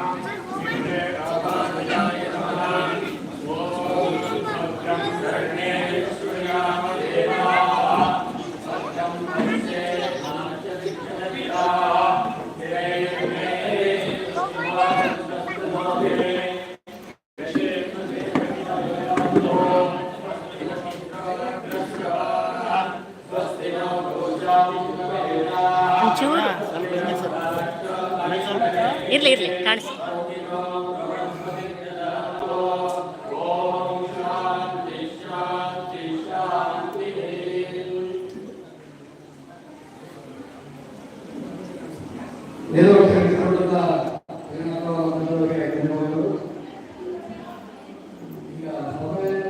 আমিন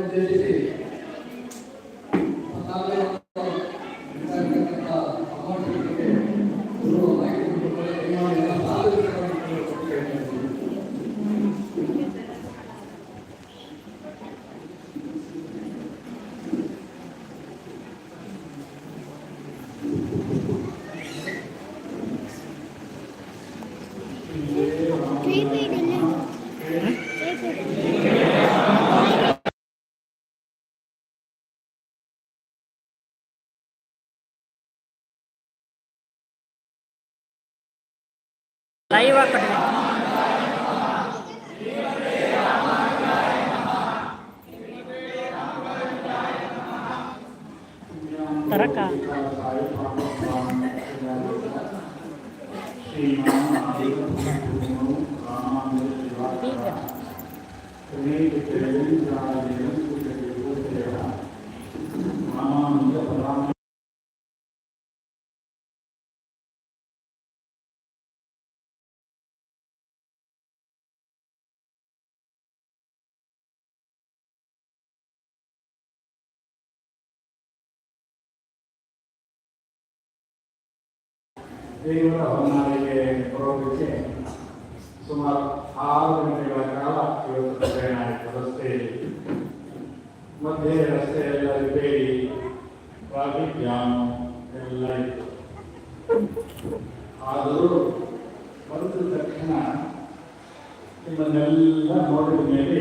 poder viver. லைவாக தரக்கா ದೇವರ ಹೊನ್ನಾಳಿಗೆ ಬರೋದಕ್ಕೆ ಸುಮಾರು ಆರು ಗಂಟೆಗಳ ಕಾಲ ಇವತ್ತು ಪ್ರಯಾಣ ಆಯಿತು ರಸ್ತೆಯಲ್ಲಿ. ಮಧ್ಯೆ ರಸ್ತೆ ಎಲ್ಲ ರಿಪೇರಿ ಟ್ರಾಫಿಕ್ ಜಾಮ್ ಎಲ್ಲ ಇತ್ತು. ಆದರೂ ಬಂದ ತಕ್ಷಣ ನಿಮ್ಮನ್ನೆಲ್ಲ ನೋಡಿದ ಮೇಲೆ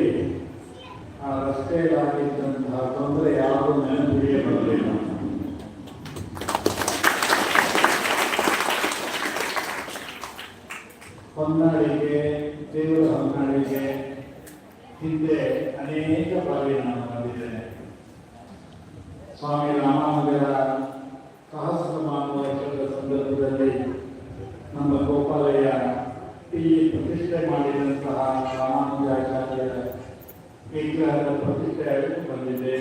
ಆ ರಸ್ತೆಯಲ್ಲಾಗಿದ್ದಂತಹ ತೊಂದರೆ ಯಾವುದೂ ನೆನಪಿಗೆ ಬರಲಿಲ್ಲ. ಹೊನ್ನಾಳಿಗೆ ದೇವರ ಹೊನ್ನಾಳಿಗೆ ಹಿಂದೆ ಅನೇಕ ಬಾರಿ ನಾನು ಬಂದಿದ್ದೇನೆ ಸ್ವಾಮಿ ರಾಮಾನುಜರ ಸಹಸ್ರಮಾನ ವರ್ಷದ ಸಂದರ್ಭದಲ್ಲಿ ನಮ್ಮ ಗೋಪಾಲಯ್ಯ ಇಲ್ಲಿ ಪ್ರತಿಷ್ಠೆ ಮಾಡಿದಂತಹ ರಾಮಾನುಜಾಚಾರ್ಯರ ವಿಗ್ರಹದ ಪ್ರತಿಷ್ಠೆ ಬಂದಿದೆ.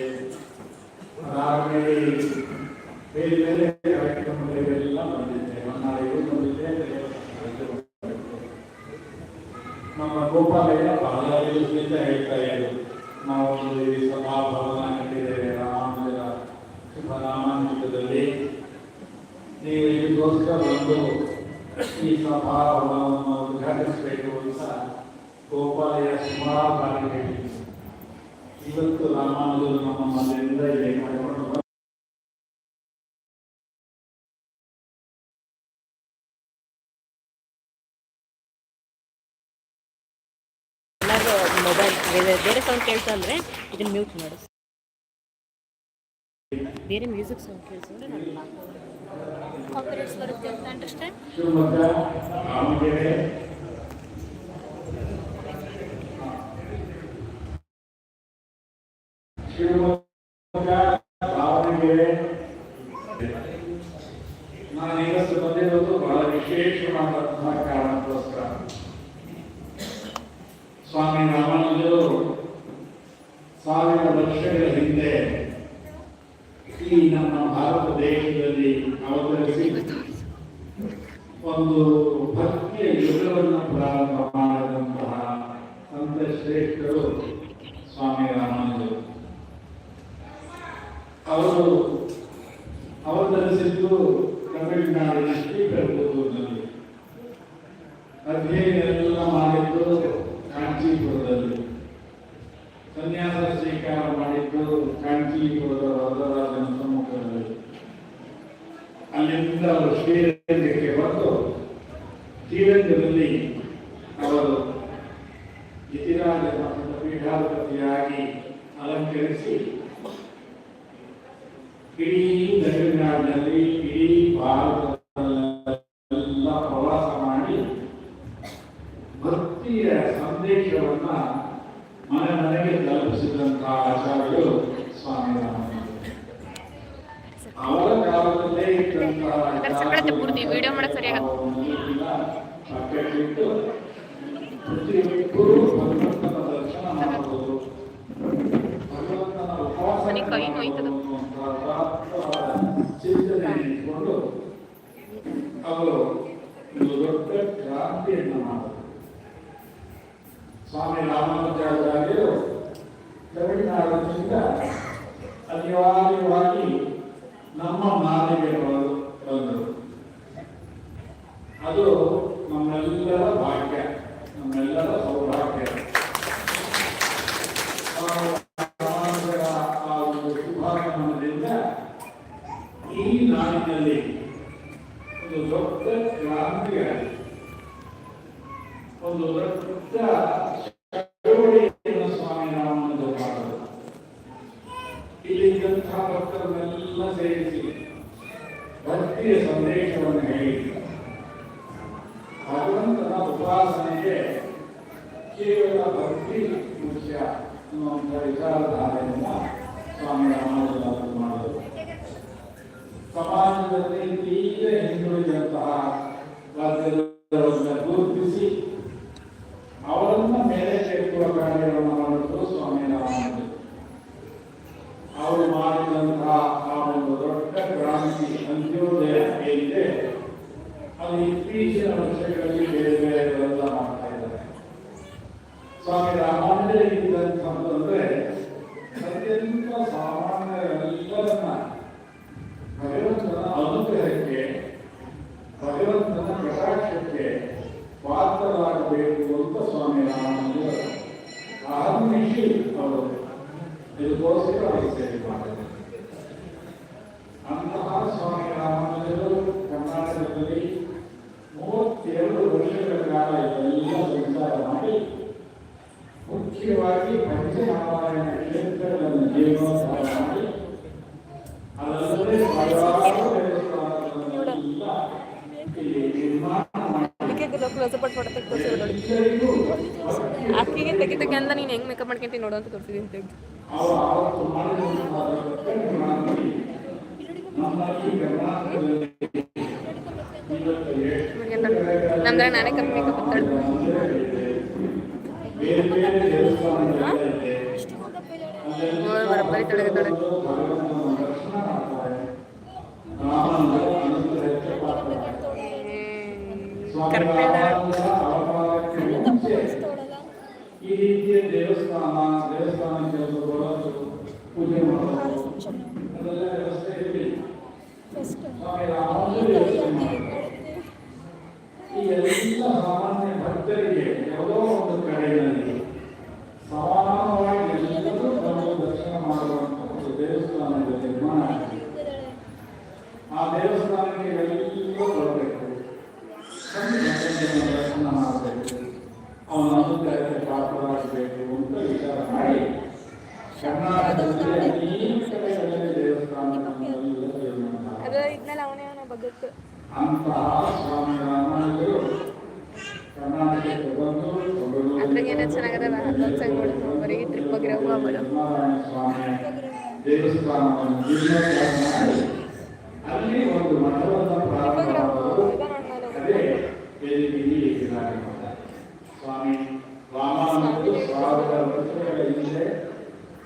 ಅದಾದಮೇಲೆ ಬೇರೆ ಬೇರೆ ಕಾರ್ಯಕ್ರಮಗಳಿಗೆಲ್ಲ ಬಂದಿದ್ದೆ ಹೊನ್ನಾಳಿಗೂ ಬಂದಿದ್ದೆ ದೇವರ ಬಂದಿದ್ದೆ. ಗೋಪಾಲಯ್ಯ ಬಹಳ ದಿವಸದಿಂದ ಹೇಳ್ತಾ ಇದ್ರು. ನಾವು ಈ ಸಭಾಭವನ ಕಟ್ಟಿದ್ದೇವೆ. ರಾಮಾನುಜರ ಶುಭ ನಾಮಾಂಕಿತದಲ್ಲಿ ನೀವು ಇದಕ್ಕೋಸ್ಕರ ಬಂದು ಈ ಸಭಾಭವನವನ್ನು ಉದ್ಘಾಟಿಸಬೇಕು ಅಂತ ಗೋಪಾಲಯ ಸುಮಾರು ಬಾರಿ ಇವತ್ತು ರಾಮಾನುಜರು ನಮ್ಮ ಮನೆಯಿಂದ ಇಲ್ಲಿ ಮೊಬೈಲ್ ಬೇರೆ ಸೌಂಡ್ ಕೇಳ್ತಾ ಅಂದರೆ ಇದನ್ನ ಮ್ಯೂಟ್ ಮಾಡು. ಬೇರೆ ಮ್ಯೂಸಿಕ್ ಸೌಂಡ್ ಬರುತ್ತೆ ಅಂತ ಅಂಡರ್ಸ್ಟ್ಯಾಂಡ್ ನಾನು ಬಂದಿರೋದು ಬಹಳ ವಿಶೇಷವಾದಂತಹ ಕಾರಣಕ್ಕೋಸ್ಕರ ಸ್ವಾಮಿ ರಾಮಾನುಜರು ಸಾವಿರ ವರ್ಷಗಳ ಹಿಂದೆ ಈ ನಮ್ಮ ಭಾರತ ದೇಶದಲ್ಲಿ ಅವತರಿಸಿ ಒಂದು ಭಕ್ತಿಯ ಯುಗವನ್ನು ಪ್ರಾರಂಭ ಮಾಡಿದಂತಹ ಸಂತ ಶ್ರೇಷ್ಠರು ಮಠದ ಪೀಠಾಧಿಪತಿಯಾಗಿ ಅಲಂಕರಿಸಿ ಇಡೀ ತಮಿಳುನಾಡಿನಲ್ಲಿ ಇಡೀ ಭಾರತದಲ್ಲೆಲ್ಲ ಪ್ರವಾಸ ಮಾಡಿ ಭಕ್ತಿಯ ಸಂದೇಶವನ್ನ ಮನೆ ಮನೆಗೆ ತಲುಪಿಸಿದಂತಹ ಆಚಾರ್ಯರು ಸ್ವಾಮಿ ಅವರ ಕಾಲದಲ್ಲೇ ಇದ್ದಂತಹ. ಪಕ್ಕಕ್ಕಿಟ್ಟು ಪ್ರತಿಯೊಬ್ಬರು ಅವರು ಇದು ದೊಡ್ಡ ಕ್ರಾಂತಿಯನ್ನು ಮಾಡಿದರು ಸ್ವಾಮಿ ರಾಮಾನುಜಾಚಾರ್ಯರು ತಮಿಳುನಾಡಿನಿಂದ ಅನಿವಾರ್ಯವಾಗಿ ನಮ್ಮ ಬಂದು- ಬಂದರು. ಅದು ನಮ್ಮೆಲ್ಲರ ಭಾಗ್ಯ ನಮ್ಮೆಲ್ಲರ ಸೌಭಾಗ್ಯ ಆ ರಾಮಾನುಜರ ಆ ಒಂದು ಶುಭಾಗಮನದಿಂದ ಈ ನಾಡಿನಲ್ಲಿ ಒಂದು ದೊಡ್ಡ ಕ್ರಾಂತಿಯಾಗಿದೆ ಒಂದು ದೊಡ್ಡ ಚಳವಳಿಯನ್ನು ಸ್ವಾಮಿ ರಾಮಾನಂದರು ಮಾಡಿದರು ಇಲ್ಲಿದ್ದಂತಹ ಭಕ್ತರನ್ನೆಲ್ಲ ಸೇರಿಸಿ ಭಕ್ತಿಯ ಸಂದೇಶವನ್ನು ಹೇಳಿ ಭಗವಂತನ ಉಪಾಸನೆಗೆ ಕೇವಲ ಭಕ್ತಿ ಮುಖ್ಯ ಅನ್ನುವಂಥ ವಿಚಾರಧಾರೆಯಿಂದ ಸ್ವಾಮಿ ರಾಮಾನುಜರು ಮಾಡಿದರು ಸಮಾಜದಲ್ಲಿ ತೀವ್ರ ಹಿಂದುಳಿದಂತಹ ವರ್ಗದವರನ್ನು ಗುರುತಿಸಿ ಅವರನ್ನ ಮೇಲೆ ಕೆಟ್ಟುವ ಕಾರ್ಯಗಳನ್ನು ಮಾಡಿದ್ರು ಸ್ವಾಮಿ ರಾಮಾನಂದರು ಅವರು ಮಾಡಿದಂತಹ ಆ ಒಂದು ದೊಡ್ಡ ಕ್ರಾಂತಿ ಅಂತ್ಯೋದಯ ಏನಿದೆ ಅದು ಇತ್ತೀಚಿನ ವರ್ಷಗಳಲ್ಲಿ ಬೇರೆ ಇದ್ದಾರೆ ಸ್ವಾಮಿ ರಾಮಾನುಜರು ಅನುಗ್ರಹಕ್ಕೆ ಪಾತ್ರರಾಗ್ತಾರೆ. ಸ್ವಾಮಿ ಕರೆಕ್ಟ್ ರಾಮಾನಂದರ ಅವತಾರಕ್ಕೆ ಮುಂಚೆ ಈ ರೀತಿಯ ದೇವಸ್ಥಾನ ದೇವಸ್ಥಾನ ಕೆಲಸಗಳು ಪೂಜೆ ಮಾಡೋದು ಅಲ್ಲಿ ಒಂದು ಮಠವನ್ನು ಪ್ರಾರಂಭ ಮಾಡೋದು ಅದೇ ವೇದಿಕೆಯಲ್ಲಿ ವಿರಾಜ ಮಠ. ಸ್ವಾಮಿ ರಾಮಾನಂದರು ಸಾವಿರ ವರ್ಷಗಳ ಹಿಂದೆ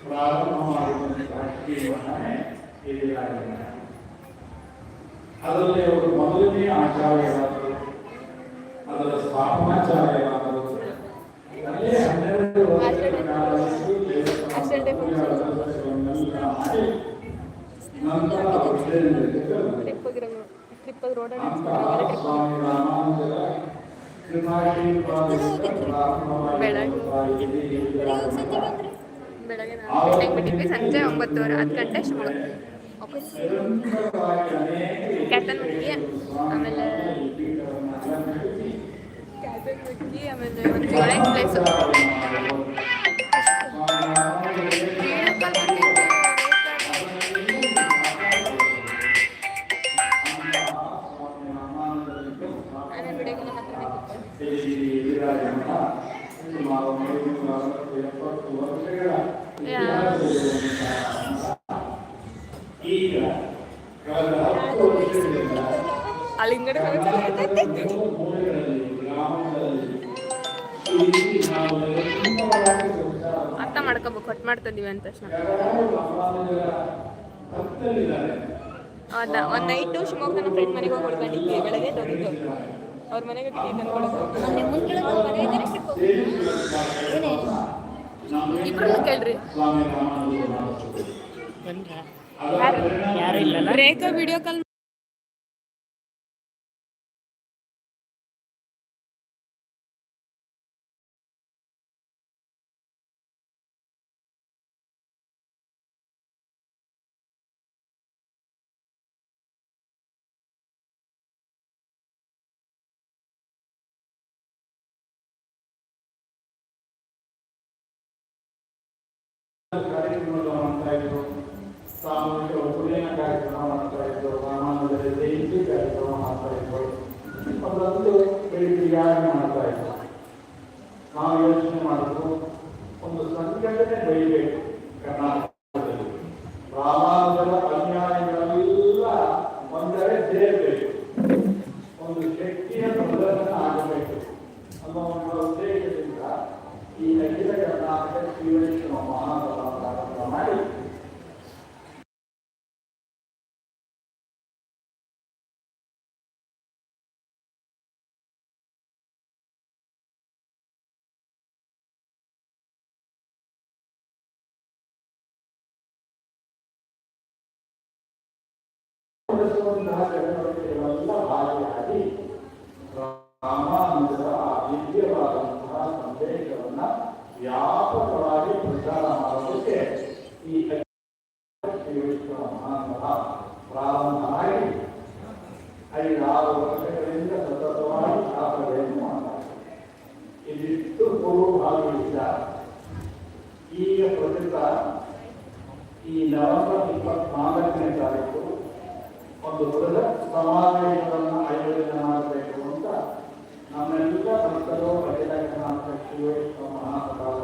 ಪ್ರಾರಂಭ ಮಾಡಿದಂತಹ ಶ್ರೀ ಮಠನೇ ಈ ವಿರಾಜ ಮಠ. ಅದರಲ್ಲಿ ಅವರು ಮೊದಲನೇ ಆಚಾರ್ಯರಾದರು ಅದರ ಸ್ಥಾಪನಾಚಾರ್ಯರಾದರು ಅಲ್ಲೇ ಹನ್ನೆರಡು ವರ್ಷಗಳ ಕಾಲದಷ್ಟು ದೇವಸ್ಥಾನದ ಪೂಜಾ ವ್ಯವಸ್ಥೆಗಳನ್ನೆಲ್ಲ ಮಾಡಿ ನಂತರ ಅವರು ಸೇರಿದರು. ಟ್ರಿಪ್ ರೋಡ್ ಬೆಳಗ್ಗೆ ನಾವು ಬಿಟ್ಟಿದ್ವಿ ಸಂಜೆ ಒಂಬತ್ತುವರೆ ಹತ್ತು ಗಂಟೆ ಶಿವಮೊಗ್ಗ ಕ್ಯಾಟನ್ ಮುಟ್ಟಿ ಆಮೇಲೆ ಕ್ಯಾಟನ್ ಮುಟ್ಟಿ ಆಮೇಲೆ ಒಂದು ಪ್ಲೇಸ್ ಮಾಡ್ತಿದೀವಿ ಅಂತ ತಕ್ಷಣ. ಒಂದು ಒಂದು ಶಿವಮೊಗ್ಗ ನನ್ನ ಫ್ರೆಂಡ್ ಮನೆಗೆ ಹೋಗಿ ಉಳ್ಕೊಂಡಿದ್ವಿ ಬೆಳಗ್ಗೆ ತೊಗೊಂಡು ಅವ್ರ ಮನೆಗೆ ಟೀ ತಂದ್ಕೊಳಕ್ಕೆ ಕೇಳ್ರಿ. ಯಾರು? ಇಲ್ಲ ರೇಖಾ ವಿಡಿಯೋ ಕಾಲ್ もの反対と ರಾಮಾನುಜರ ಅಭಿವ್ಯವಾದಂತಹ ಸಂದೇಶವನ್ನ ವ್ಯಾಪಕವಾಗಿ ಪ್ರಚಾರ ಮಾಡೋದಕ್ಕೆ ಈ ಮಹಾಂತರ ಪ್ರಾರಂಭ ಆಗಿ ಐದಾರು ವರ್ಷಗಳಿಂದ ಸತತವಾಗಿ ಸ್ಥಾಪನೆಯನ್ನು ಮಾಡಲಾಗಿದೆ ಇದಿಷ್ಟು ಪೂರ್ವಭಾವಿಯಿಂದ ಈಗ ಪ್ರಸ್ತುತ ಈ ನವೆಂಬರ್ ಇಪ್ಪತ್ನಾಲ್ಕನೇ ತಾರೀಕು ಒಂದು ಬೃಹತ್ ಸಮಾವೇಶವನ್ನು ಆಯೋಜನೆ ಮಾಡಬೇಕು ಅಂತ ನಮ್ಮೆಲ್ಲ ಭಕ್ತರು ಒಳ್ಳೆಯದಾಗಿ ಮಾತಕ್ಕೆ ಮಹಾಪ್ರಭಾವ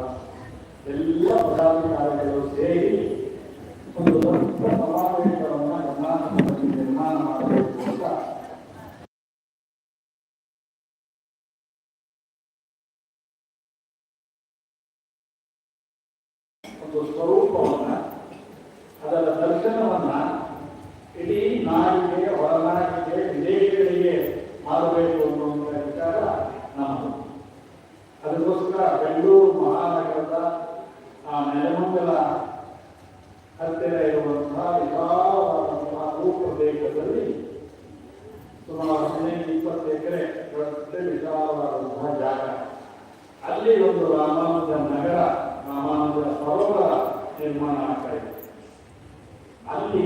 ಅಲ್ಲಿ ಒಂದು ರಾಮಾನುಜ ನಗರ ರಾಮಾನುಜ ಸರೋವರ ನಿರ್ಮಾಣ ಆಗ್ತಾ ಇದೆ. ಅಲ್ಲಿ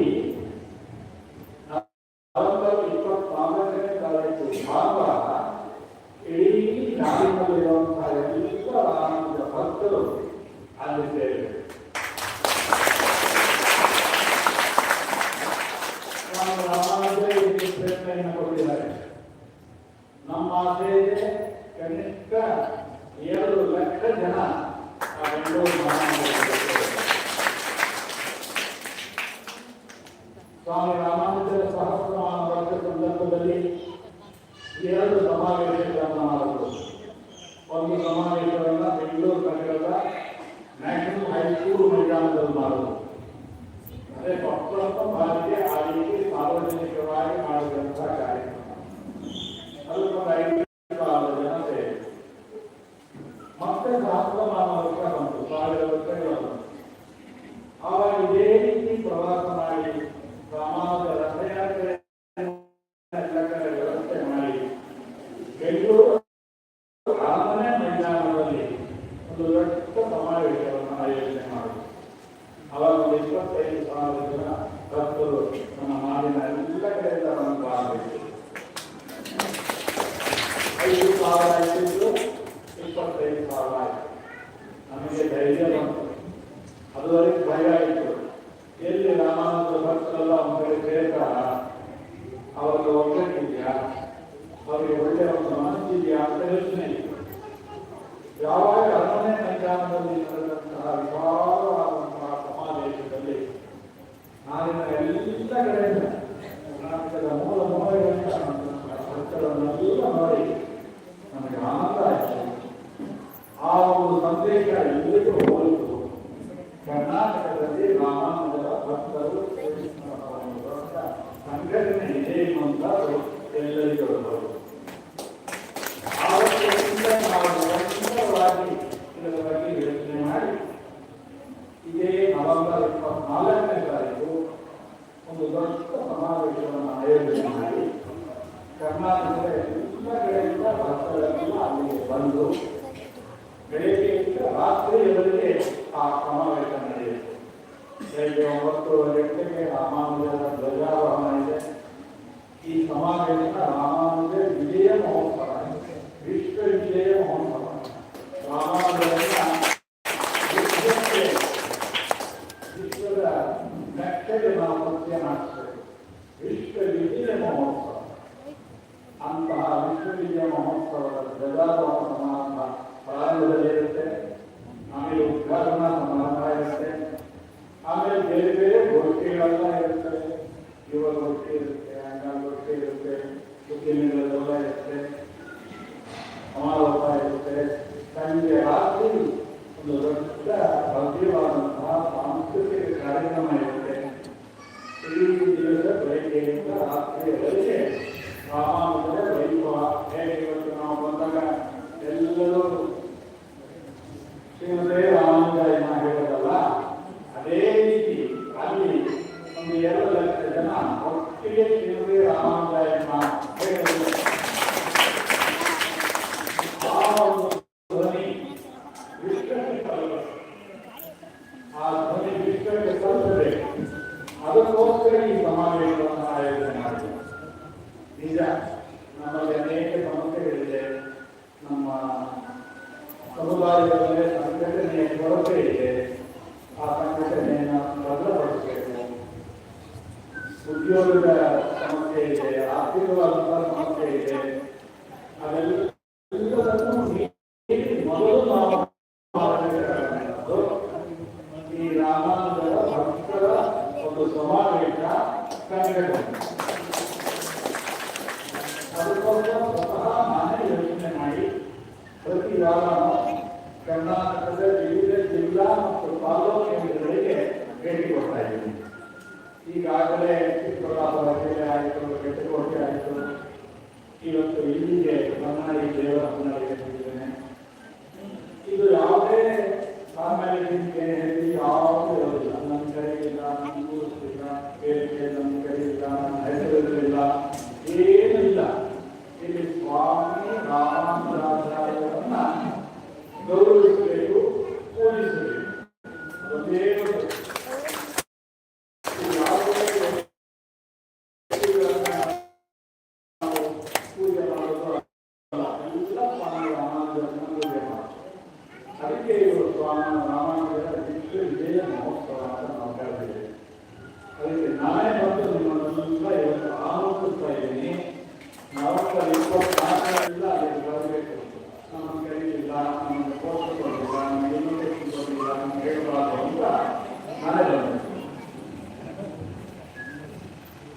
E ela ಕಡೆ ಅಂತ ನಮ್ಗೆ ಭಾಳ ಐದು ಸಾವಿರ Senhor, E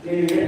ನೀವು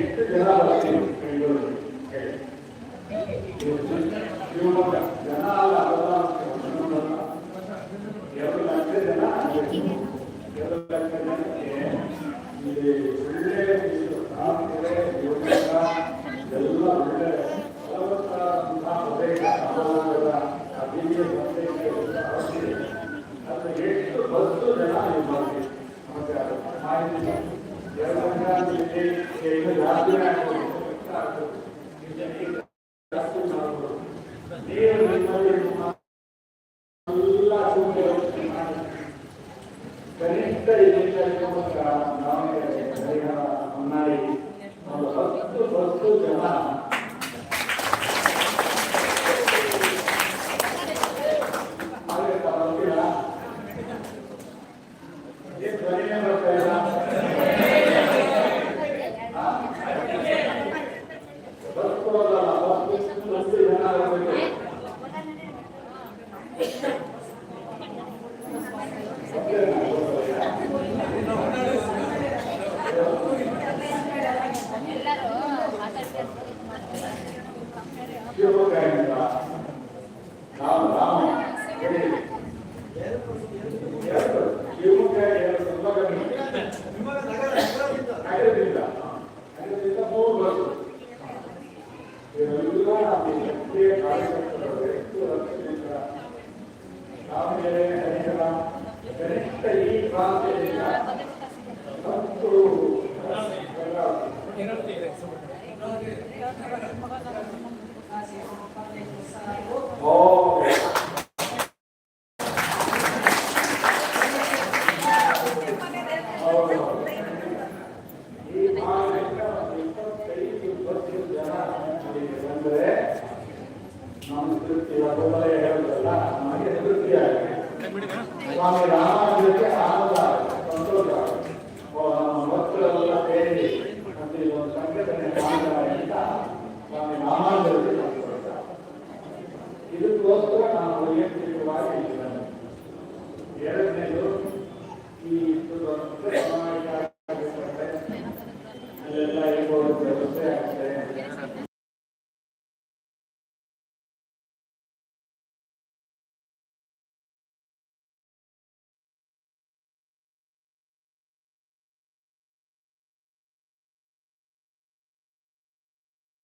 ఇద్దరి ఉన్నాయి భక్తు భక్తు జన 生まれたからね。ತೃಪ್ತಿ ಒಬ್ಬರೇ ಹೇಳೋದಲ್ಲ ನಮಗೆ ತೃಪ್ತಿಯಾಗಿ ಸ್ವಾಮಿ ರಾಮಾನುಜರಿಗೆ ಆನಂದ ಸಂತೋಷ ನಮ್ಮ ಸೇರಿ ಅಂತ ಸ್ವಾಮಿ ರಾಮಾನುಜರಿಗೆ ಸಂತೋಷ ಇದಕ್ಕೋಸ್ಕರ ನಾನು ವೈಯಕ್ತಿಕವಾಗಿ ಎರಡನೇದು ಈ